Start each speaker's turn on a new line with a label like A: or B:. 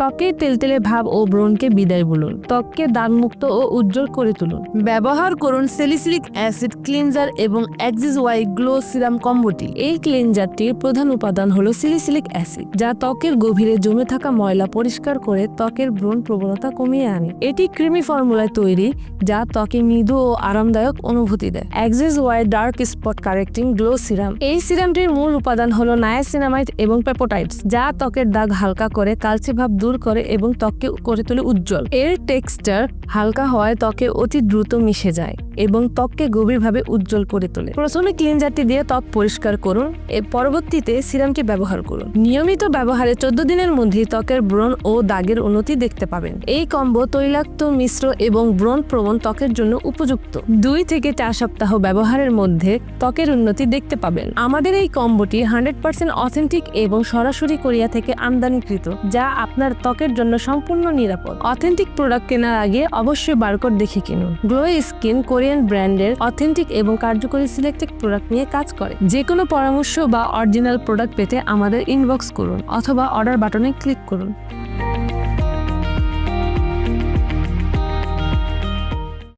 A: ত্বকে তেলতেলে ভাব ও ব্রণকে বিদায় বলুন। ত্বককে দাগমুক্ত ও উজ্জ্বল করে তুলুন। ব্যবহার করুন সেলিসিলিক অ্যাসিড ক্লিনজার এবং অ্যাক্সিস ওয়াই গ্লো সিরাম কম্বোটি এই ক্লিনজারটির প্রধান উপাদান হলো সিলিসিলিক অ্যাসিড, যা ত্বকের গভীরে জমে থাকা ময়লা পরিষ্কার করে ত্বকের ব্রণ প্রবণতা কমিয়ে আনে। এটি ক্রিমি ফর্মুলায় তৈরি, যা ত্বকে মৃদু ও আরামদায়ক অনুভূতি দেয়। Axis Y dark spot correcting glow serum. এই সিরামটির মূল উপাদান হলো নায়াসিনামাইড এবং পেপোটাইডস, যা ত্বকের দাগ হালকা করে কালচে ভাব দূর করে এবং ত্বককে করে তোলে উজ্জ্বল। এর টেক্সচার হালকা হওয়ায় ত্বকে অতি দ্রুত মিশে যায় এবং ত্বককে গভীরভাবে উজ্জ্বল করে তোলে। প্রথমে ক্লিনজারটি দিয়ে ত্বক পরিষ্কার করুন। এর পরবর্তীতে সিরামটি ব্যবহার করুন। নিয়মিত ব্যবহারে চোদ্দ দিনের মধ্যে ত্বকের ব্রণ ও দাগের উন্নতি দেখতে পাবেন। এই কম্বো তৈলাক্ত, মিশ্র এবং ব্রণ প্রবণ ত্বকের জন্য উপযুক্ত। দুই থেকে চার সপ্তাহ ব্যবহারের মধ্যে ত্বকের উন্নতি দেখতে পাবেন। আমাদের এই কম্বোটি হান্ড্রেড পার্সেন্ট অথেন্টিক এবং সরাসরি কোরিয়া থেকে আমদানিকৃত, যা আপনার ত্বকের জন্য সম্পূর্ণ নিরাপদ। অথেন্টিক প্রোডাক্ট কেনার আগে অবশ্যই বারকোড দেখে কিনুন। গ্লো স্কিন কোরিয়ান ব্র্যান্ডের অথেন্টিক এবং কার্যকরী সিলেক্টেড প্রোডাক্ট নিয়ে কাজ করে। যে কোনো পরামর্শ বা অরিজিনাল প্রোডাক্ট পেতে আমাদের ইনবক্স করুন অথবা অর্ডার বাটনে ক্লিক করুন।